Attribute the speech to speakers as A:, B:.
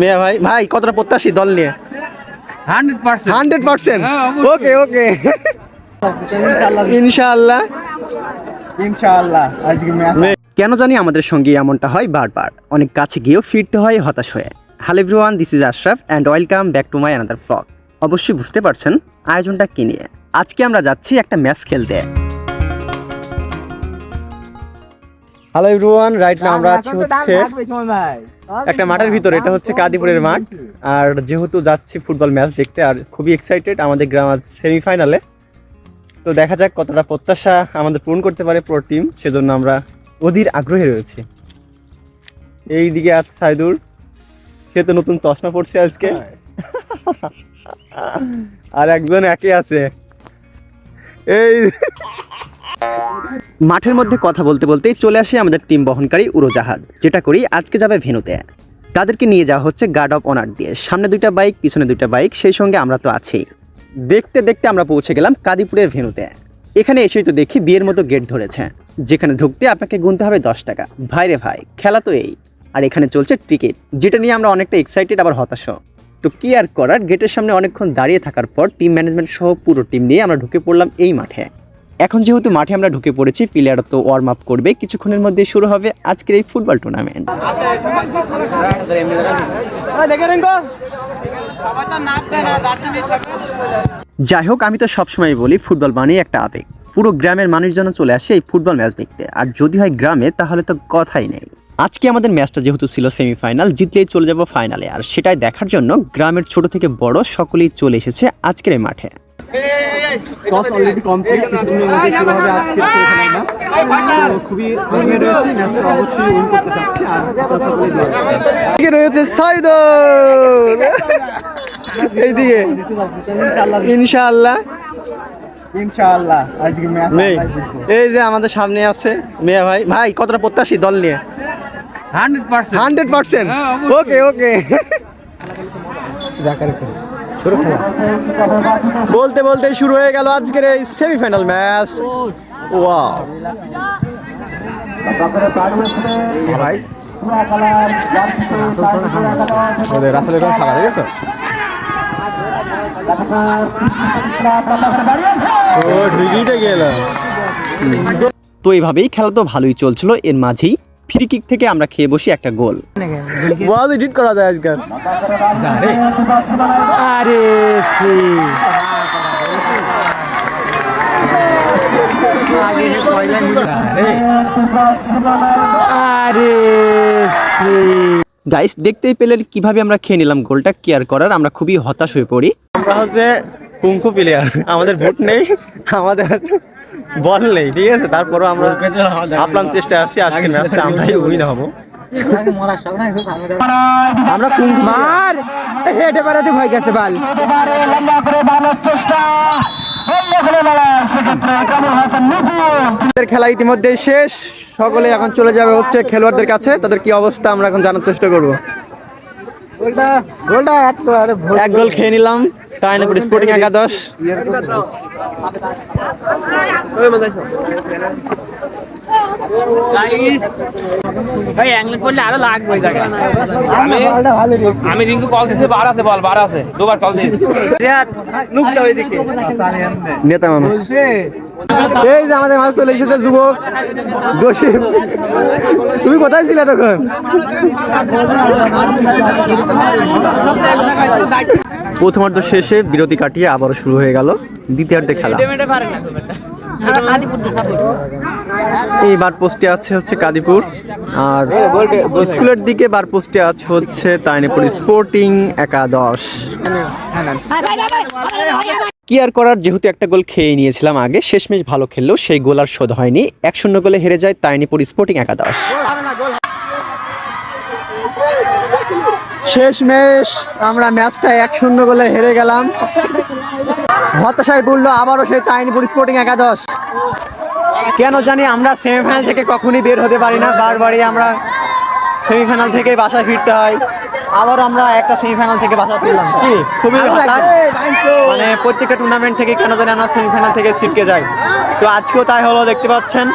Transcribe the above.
A: মিয়া ভাই ভাই কতটা প্রত্যাশী দল নিয়ে?
B: Hundred percent.
A: Hundred percent?
B: হ্যাঁ,
A: ওকে ওকে। ইনশাআল্লাহ।
C: ইনশাআল্লাহ। আজকে
A: কেন জানি আমাদের সঙ্গে এমনটা হয় বারবার। অনেক কাছে গিয়েও ফিরতে হয় হতাশ হয়ে। Hello everyone this is Ashraf and welcome back to my another vlog অবশ্যই বুঝতে পারছেন আয়োজনটা কি নিয়ে। আজকে আমরা যাচ্ছি একটা ম্যাচ খেলতে। হ্যালো এভরিওয়ান রাইট না আমরা আছি হচ্ছে একটা মাঠের ভিতরে এটা হচ্ছে কাদিপুরের মাঠ। আর যেহেতু যাচ্ছি ফুটবল ম্যাচ দেখতে আর খুবই এক্সাইটেড আমাদের গ্রাম আজ সেমিফাইনালে তো দেখা যাক কতটা প্রত্যাশা আমাদের পূরণ করতে পারে পুরো টিম সেজন্য আমরা অধীর আগ্রহে রয়েছে। এই দিকে আছে সাইদুর। সে তো নতুন চশমা পড়ছে আজকে। আর একজন একে আছে। এই মাঠের মধ্যে কথা বলতে বলতেই চলে আসে আমাদের টিম বহনকারী উড়োজাহাজ, যেটা করি আজকে যাবে ভেনুতে। তাদেরকে নিয়ে যাওয়া হচ্ছে গার্ড অফ অনার দিয়ে। সামনে দুইটা বাইক পিছনে দুইটা বাইক সেই সঙ্গে আমরা তো আছেই। দেখতে দেখতে আমরা পৌঁছে গেলাম কাদিপুরের ভেনুতে। এখানে এসেই তো দেখি বিয়ের মতো গেট ধরেছে। যেখানে ঢুকতে আপনাকে গুনতে হবে দশ টাকা। ভাইরে ভাই, খেলা তো এই। আর এখানে চলছে টিকিট যেটা নিয়ে আমরা অনেকটা এক্সাইটেড আবার হতাশ। তো কি আর করার গেটের সামনে অনেকক্ষণ দাঁড়িয়ে থাকার পর টিম ম্যানেজমেন্ট সহ পুরো টিম নিয়ে আমরা ঢুকে পড়লাম এই মাঠে। এখন যেহেতু মাঠে আমরা ঢুকে পড়েছি প্লেয়ার তো ওয়ার্ম আপ করবে। কিছুক্ষণের মধ্যে শুরু হবে আজকের এই ফুটবল টুর্নামেন্ট যাই হোক, আমি তো সবসময় বলি ফুটবল মানেই একটা আবেগ। পুরো গ্রামের মানুষজন চলে আসে এই ফুটবল ম্যাচ দেখতে। আর যদি হয় গ্রামে, তাহলে তো কথাই নেই। আজকে আমাদের ম্যাচটা যেহেতু ছিল সেমিফাইনাল জিতলেই চলে যাব ফাইনালে আর সেটাই দেখার জন্য গ্রামের ছোট থেকে বড় সকলেই চলে এসেছে আজকের এই মাঠে।
C: টস অলরেডি কমপ্লিট কিছুদিনের মধ্যে শুরু হবে আজকের সেমিফাইনাল ম্যাচ খুবই আগ্রহে রয়েছে ম্যাচটা অবশ্যই উইন করতে চাচ্ছি আর আপনারা সকলেই দোয়া
A: রয়েছে সাইদুর এইদিকে
C: ইনশাআল্লাহ
A: ইনশাআল্লাহ
C: ইনশাআল্লাহ আজকে ম্যাচ
A: এই যে আমাদের সামনে আছে মিয়া ভাই ভাই কতটা প্রত্যাশী দল নিয়ে
B: হান্ড্রেড পার্সেন্ট
A: হান্ড্রেড পার্সেন্ট
B: হ্যাঁ,
A: ওকে ওকে
C: জাকারে
A: বলতে বলতে শুরু হয়ে গেল আজকের এই সেমিফাইনাল ম্যাচ দেখেছ? ও তো এইভাবেই খেলা তো ভালোই চলছিল, এর মাঝেই ফ্রি কিক থেকে আমরা খেয়ে বসি একটা গোল। ওয়াজ এডিট করা যায় আজকাল। আরে গাইস দেখতেই পেলেন কীভাবে আমরা খেয়ে নিলাম গোলটা। কেয়ার করার আমরা খুবই হতাশ হয়ে পড়ি। আমরা হচ্ছে কুঙ্কু প্লেয়ার আমাদের ভোট নেই। আমাদের বল নেই ঠিক আছে? তারপরও আমরা আপ্রাণ চেষ্টা আছি আজকে ম্যাচটা আমরাই উইন হব। আমরা হেঁটে বেড়াতে ভয় গেছে বাল। খেলা ইতিমধ্যে শেষ। সকলে এখন চলে যাবে হচ্ছে খেলোয়াড়দের কাছে। তাদের কি অবস্থা আমরা এখন জানার চেষ্টা করব। এক গোল খেয়ে নিলাম। টাইনাপুর স্পোর্টিং একাদশ।
B: ভাই অ্যাংল করলে আরও লাগবে ওই জায়গায়। আমি
C: বলটা ভালো রেখেছি
B: আমি রিঙ্কু কল দিতে বার আছে বল বার আছে। দুবার কল দিয়েছি।
C: নুকটা ওইদিকে।
A: নেতা মানুষ। এই যে আমাদের মাঝে চলে এসেছে যুবক জসিম। তুমি কোথায় ছিলে তখন? প্রথমার্ধ শেষে বিরতি কাটিয়ে আবারও শুরু হয়ে গেল দ্বিতীয়ার্ধে খেলা। এই বার পোস্টে আছে হচ্ছে কাদিপুর। আর স্কুলের দিকে বার পোস্টে আছে হচ্ছে তাইনিপুর স্পোর্টিং একাদশ। কি আর করার যেহেতু একটা গোল খেয়ে নিয়েছিলাম আগে শেষমেশ ভালো খেললেও সেই গোল আর শোধ হয়নি। এক শূন্য গোলে হেরে যায় তাইনিপুর স্পোর্টিং একাদশ। শেষমেশ আমরা ম্যাচটা এক শূন্য গোলে হেরে গেলাম। হতাশায় পড়ল আবারও সেই তাইনিপুর স্পোর্টিং একাদশ। কেন জানি আমরা সেমিফাইনাল থেকে কখনই বের হতে পারি না বারবারই আমরা সেমিফাইনাল থেকে বাসায় ফিরতে হয়। আবার আমরা একটা সেমিফাইনাল থেকে বাসায় ফিরলাম। কি? খুবই। মানে প্রত্যেকটা টুর্নামেন্ট থেকে কেন জানি আমরা সেমিফাইনাল থেকে ছিটকে যাই। তো আজকেও তাই হলো দেখতে পাচ্ছেন?